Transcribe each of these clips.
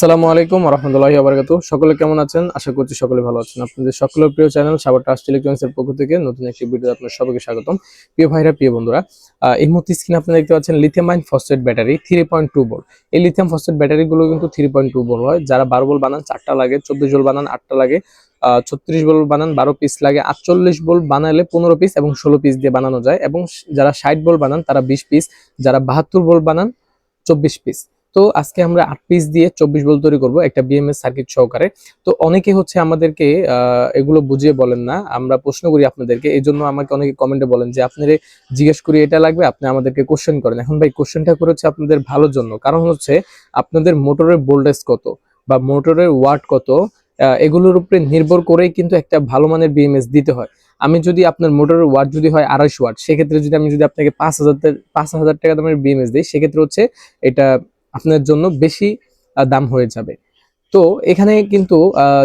আসসালামু আলাইকুম রহমতুল্লাহি আবরকাত সকলে কেমন আছেন? আশা করছি সকলে ভালো আছেন। আপনাদের সকলের প্রিয় চ্যানেল সাবার ট্রাস্ট ইলেকট্রনিক্স এর পক্ষ থেকে নতুন একটি ভিডিও আপনার সবাইকে স্বাগতম। প্রিয় ভাইরা, প্রিয় বন্ধুরা এই মুহূর্তে স্ক্রিনে আপনারা দেখতে পাচ্ছেন lithium ion phosphate battery three point two volt এই লিথিয়াম ফসফেট ব্যাটারি গুলো কিন্তু থ্রি পয়েন্ট টু বোল্ট হয়। যারা বারো বোল বানান, চারটা লাগে, চব্বিশ বোল বানান, আটটা লাগে ছত্রিশ বোল বানান, বারো পিস লাগে, আটচল্লিশ বোল বানালে পনেরো পিস এবং ষোলো পিস দিয়ে বানানো যায়। এবং যারা ষাট বোল বানান, তারা বিশ পিস যারা বাহাত্তর বোল বানান, চব্বিশ পিস তো আজকে আমরা আট পিস দিয়ে চব্বিশ বল তৈরি করব একটা বিএমএস সার্কিট সহকারে। তো অনেকে হচ্ছে আমাদেরকে এগুলো বুঝিয়ে বলেন না। আমরা প্রশ্ন করি আপনাদেরকে। এই জন্য আমাকে অনেকে কমেন্টে বলেন যে, আপনারা জিজ্ঞেস করি এটা লাগবে, আপনি আমাদেরকে কোশ্চেন করেন। এখন ভাই কোশ্চেনটা করেছে আপনাদের ভালোর জন্য। কারণ হচ্ছে আপনাদের মোটরের ভোল্টেজ কত বা মোটরের ওয়াট কত এগুলোর উপরে নির্ভর করেই কিন্তু একটা ভালো মানের বিএমএস দিতে হয়। আমি যদি আপনার মোটরের ওয়াট যদি হয় আড়াইশো ওয়াট সেক্ষেত্রে যদি আমি যদি আপনাকে পাঁচ হাজার পাঁচ হাজার টাকা দামের বিএমএস দিই, সেক্ষেত্রে হচ্ছে এটা আপনার জন্য বেশি দাম হয়ে যাবে। তো এখানে কিন্তু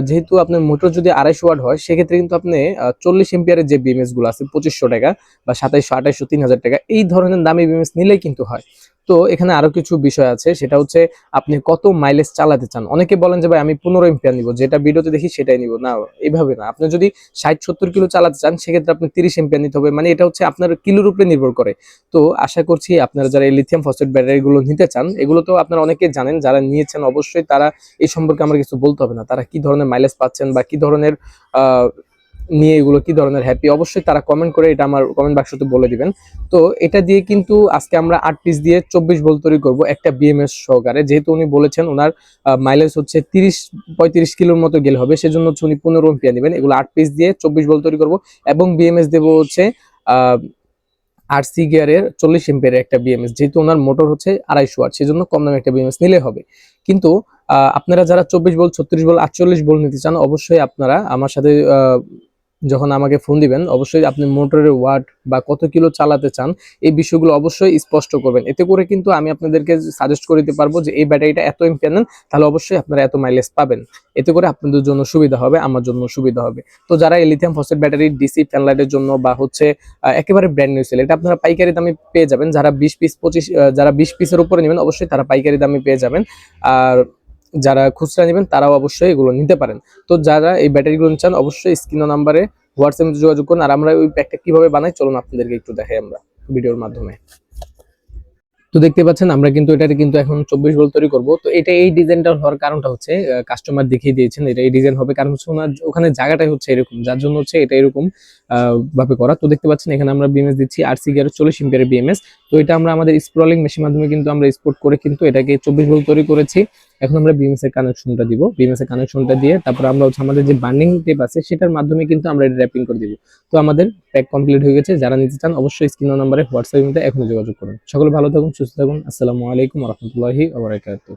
যেহেতু আপনার মোটর যদি আড়াইশো ওয়াট হয়, সেক্ষেত্রে কিন্তু আপনি চল্লিশ এম্পিয়ারের যে বিএমএসগুলো আছে, পঁচিশশো টাকা বা সাতাইশশো, আঠাইশশো, তিন হাজার টাকা, এই ধরনের দামি বিএমএস নিলেই কিন্তু হয়। তো এখানে আরও কিছু বিষয় আছে। সেটা হচ্ছে আপনি কত মাইলেজ চালাতে চান। অনেকে বলেন যে, ভাই, আমি পনেরো এম্পিয়ার নিব, যেটা ভিডিওতে দেখি সেটাই নিব। না এইভাবে না। আপনি যদি ষাট, সত্তর কিলো চালাতে চান, সেক্ষেত্রে আপনি তিরিশ এম্পিয়ার নিতে হবে। মানে এটা হচ্ছে আপনার কিলোর উপরে নির্ভর করে। তো আশা করছি আপনারা যারা এই লিথিয়াম ফসফেট ব্যাটারি গুলো নিতে চান, এগুলো তো আপনারা অনেকে জানেন, যারা নিয়েছেন অবশ্যই তারা এই সম্পর্কে আমার কিছু বলতে হবে না। তারা কি ধরনের মাইলেজ পাচ্ছেন বা কি ধরনের নিয়ে এগুলো কি ধরনের হ্যাপি অবশ্যই তারা কমেন্ট করে এটা আমার কমেন্ট বাক্সতে বলে দিবেন। তো এটা দিয়ে কিন্তু আজকে আমরা আট পিস দিয়ে চব্বিশ ভোল্ট তৈরি করব একটা বিএমএস সহকারে। যেহেতু উনি বলেছেন ওনার মাইলেজ হচ্ছে তিরিশ, পঁয়ত্রিশ কিলোর মতো গেলে হবে, সেজন্য হচ্ছে উনি পনেরো এম্পিয়ার নেবেন এগুলো আট পিস দিয়ে চব্বিশ ভোল্ট তৈরি করব এবং বিএমএস দেবো হচ্ছে, আহ আরসি গিয়ারের চল্লিশ এম্পিয়ারের একটা বিএমএস যেহেতু ওনার মোটর হচ্ছে আড়াইশো ওয়াট সেজন্য কম দামে একটা বিএমএস নিলে হবে। কিন্তু আপনারা যারা চব্বিশ বল ছত্রিশ বল আটচল্লিশ বল নিতে চান, অবশ্যই আপনারা আমার সাথে যখন আমাকে ফোন দিবেন, অবশ্যই আপনি মোটরের ওয়াট বা কত কিলো চালাতে চান, এই বিষয়গুলো অবশ্যই স্পষ্ট করবেন। এতে করে কিন্তু আমি আপনাদেরকে সাজেস্ট করে দিতে পারব যে এই ব্যাটারিটা এত এম্পিয়ার নেন তাহলে অবশ্যই আপনারা এত মাইলেজ পাবেন। এতে করে আপনাদের জন্য সুবিধা হবে, আমার জন্য সুবিধা হবে। তো যারা এই লিথিয়াম ব্যাটারি ডিসি ফ্যান লাইটের জন্য বা হচ্ছে একেবারে ব্র্যান্ড নিউ সেল এটা আপনারা পাইকারি দামে পেয়ে যাবেন। যারা বিশ পিস পঁচিশ যারা বিশ পিসের উপরে নেবেন, অবশ্যই তারা পাইকারি দামে পেয়ে যাবেন। আর যারা খুচরা নেবেন, তারাও অবশ্যই এগুলো নিতে পারেন। তো যারা এই ব্যাটারিগুলো চান, অবশ্যই স্ক্রিন নাম্বারে হোয়াটসঅ্যাপে যোগাযোগ করুন। আর আমরা ওই প্যাকটা কীভাবে বানাই, চলুন আপনাদেরকে একটু দেখাই আমরা ভিডিওর মাধ্যমে। তো দেখতে পাচ্ছেন, আমরা কিন্তু এটাতে কিন্তু এখন চব্বিশ ভোল্ট তৈরি করব। তো এটা এই ডিজাইনটা হওয়ার কারণটা হচ্ছে কাস্টমার দেখিয়ে দিয়েছেন, এটা এই ডিজাইন হবে। কারণ হচ্ছে ওনার ওখানে জায়গাটাই হচ্ছে এরকম, যার জন্য হচ্ছে এটা এরকম ভাবে করা। তো দেখতে পাচ্ছেন, এখানে আমরা বিএমএস দিচ্ছি আরসি গিয়ার চল্লিশ ইম্পিয়ারের বিএমএস তো এটা আমরা আমাদের স্প্রলিং মেশিন মাধ্যমে কিন্তু আমরা স্পোর্ট করে কিন্তু এটাকে চব্বিশ ভোল্ট তৈরি করেছি। এখন আমরা বিএমএস এর কানেকশনটা দিব। বিএমএস এর কানেকশনটা দিয়ে তারপর আমরা হচ্ছে আমাদের যে বার্নিং টেপ আছে, সেটার মাধ্যমে কিন্তু আমরা এটা র্যাপিং করে দিব। তো আমাদের প্যাক কমপ্লিট হয়ে গেছে। যারা নিতে চান অবশ্যই স্ক্রিন নম্বরে হোয়াটসঅ্যাপ এখনও যোগাযোগ করুন। সকলে ভালো থাকুন, সুস্থ থাকুন। আসসালামু আলাইকুম রহমতুল্লাহি আবরাকাতুহ